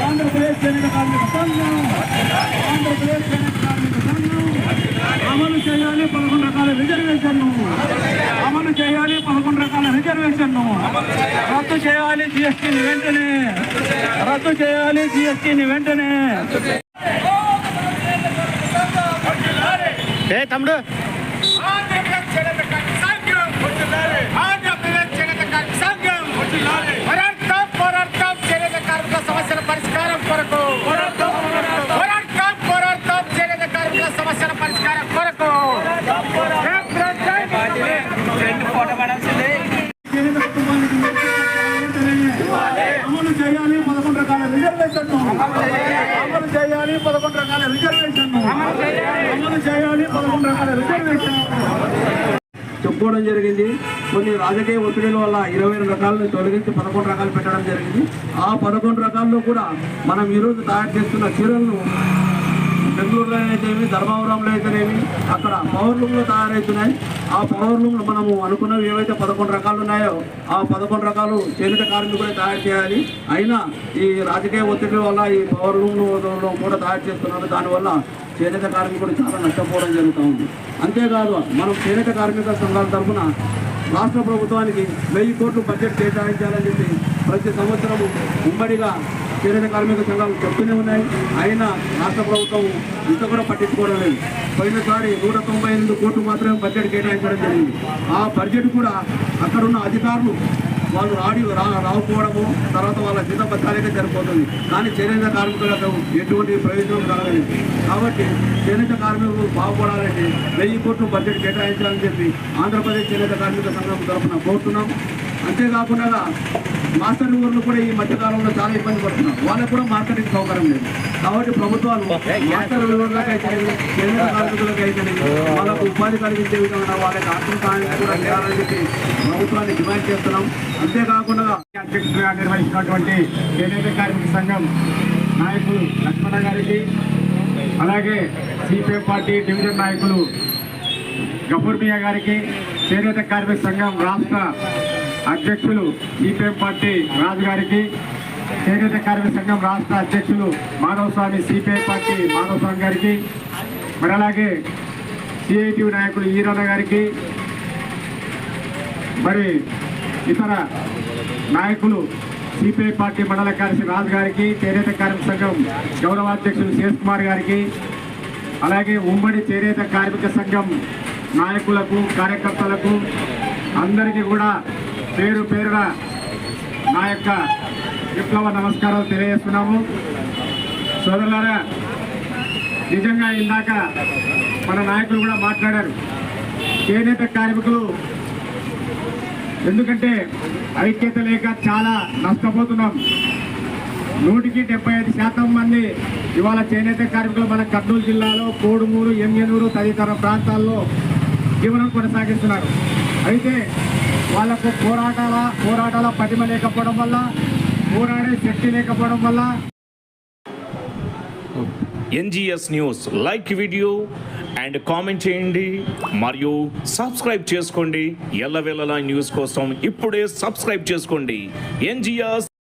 ఆంధ్రప్రదేశ్ జనక కార్మిక సంఘం ఆంధ్రప్రదేశ్ జనక కార్మిక సంఘం అమలు చేయాలి పదకొండు రకాల రిజర్వేషన్ను అమలు చేయాలి పదకొండు రకాల రిజర్వేషన్ను రద్దు చేయాలి జిఎస్టీని వెంటనే. రద్దు చేయాలి జిఎస్టీని వెంటనే. ఏ తమ్ముడు? ఆంధ్రప్రదేశ్ జనక కార్మిక సంఘం చేయాలి పదకొండు రకాల రిజర్వేషన్ అమలు చేయాలి. పదకొండు రకాల రిజర్వేషన్ అమలు చేయాలి. పదకొండు రకాల రిజర్వేషన్ చెప్పుకోవడం జరిగింది. కొన్ని రాజకీయ ఒత్తిడిల వల్ల ఇరవై రెండు రకాలను తొలగించి పదకొండు రకాలు పెట్టడం జరిగింది. ఆ పదకొండు రకాల్లో కూడా మనం ఈరోజు తయారు చేస్తున్న చీరలను బెంగళూరులో అయితేమి ధర్మవరంలో అయితేనేమి అక్కడ పవర్ లూమ్లు తయారవుతున్నాయి. ఆ పవర్ లూమ్లు మనము అనుకున్నవి ఏవైతే పదకొండు రకాలు ఉన్నాయో ఆ పదకొండు రకాలు చేనేత కార్మికులే తయారు చేయాలి. అయినా ఈ రాజకీయ ఒత్తిడి వల్ల ఈ పవర్ లూమ్లు కూడా తయారు చేస్తున్నారు. దానివల్ల చేనేత కార్మికుడు చాలా నష్టపోవడం జరుగుతూ ఉంది. అంతేకాదు మనం చేనేత కార్మిక సంఘాల తరఫున రాష్ట్ర ప్రభుత్వానికి వెయ్యి కోట్లు బడ్జెట్ కేటాయించాలని చెప్పి ప్రతి సంవత్సరం ఉమ్మడిగా చేనేత కార్మిక సంఘాలు చెప్తూనే ఉన్నాయి. అయినా రాష్ట్ర ప్రభుత్వం ఇంత కూడా పట్టించుకోవడం లేదు. పోయినసారి నూట తొంభై ఎనిమిది కోట్లు మాత్రమే బడ్జెట్ కేటాయించడం జరిగింది. ఆ బడ్జెట్ కూడా అక్కడున్న అధికారులు వాళ్ళు రాడి రా రాకపోవడము తర్వాత వాళ్ళ జీతం బతకాలకే సరిపోతుంది. కానీ చేనేత కార్మికులకు ఎటువంటి ప్రయోజనం కలగలేదు. కాబట్టి చేనేత కార్మికులు బాగుపడాలంటే వెయ్యి కోట్లు బడ్జెట్ కేటాయించాలని చెప్పి ఆంధ్రప్రదేశ్ చేనేత కార్మిక సంఘం తరఫున కోరుతున్నాం. అంతేకాకుండా మాస్టర్ ఊర్లు కూడా ఈ మధ్యకాలంలో చాలా ఇబ్బంది పడుతున్నారు వాళ్ళకు కూడా మార్కెటింగ్ సౌకర్యం లేదు. కాబట్టి ప్రభుత్వాలు మాస్టర్ ఊర్లకు అయితే చేనేత కార్మికులకు అయితే వాళ్ళకు ఉపాధి కలిగించే విధంగా వాళ్ళకి ఆర్థిక సహాయం కూడా చేయాలని చెప్పి ప్రభుత్వాన్ని డిమాండ్ చేస్తున్నాం. అంతేకాకుండా అధ్యక్షుడిగా నిర్వహించినటువంటి చేనేత కార్మిక సంఘం నాయకులు లక్ష్మణ గారికి అలాగే సిపిఎం పార్టీ డివిజన్ నాయకులు గఫూర్ మియా గారికి చేనేత కార్మిక సంఘం రాష్ట్ర అధ్యక్షులు సిపిఎం పార్టీ రాజు గారికి చేనేత కార్మిక సంఘం రాష్ట్ర అధ్యక్షులు మాధవస్వామి సిపిఐ పార్టీ మాధవస్వామి గారికి మరి అలాగే సిఐటి నాయకులు ఈరన్న గారికి మరి ఇతర నాయకులు సిపిఐ పార్టీ మండల కార్యదర్శి రాజు గారికి చేనేత కార్మిక సంఘం గౌరవాధ్యక్షులు శేష్ కుమార్ గారికి అలాగే ఉమ్మడి చేనేత కార్మిక సంఘం నాయకులకు కార్యకర్తలకు అందరికీ కూడా పేరు పేరున నా యొక్క విప్లవ నమస్కారాలు తెలియజేస్తున్నాము. సోదరులారా నిజంగా ఇందాక మన నాయకులు కూడా మాట్లాడారు. చేనేత కార్మికులు ఎందుకంటే ఐక్యత లేక చాలా నష్టపోతున్నాం. నూటికి డెబ్బై ఐదు శాతం మంది ఇవాళ చేనేత కార్మికులు మన కర్నూలు జిల్లాలో కోడుమూరు ఎంఎనూరు తదితర ప్రాంతాల్లో జీవనం కొనసాగిస్తున్నారు. అయితే వాళ్ళకు పోరాటాల పోరాటాల పటిమ లేకపోవడం వల్ల పోరాడే శక్తి లేకపోవడం వల్ల. NGS news like video and comment చేయండి. మరియు సబ్స్క్రైబ్ చేసుకోండి. ఎల్లవేళలా న్యూస్ కోసం ఇప్పుడే సబ్స్క్రైబ్ చేసుకోండి. ఎన్జిఎస్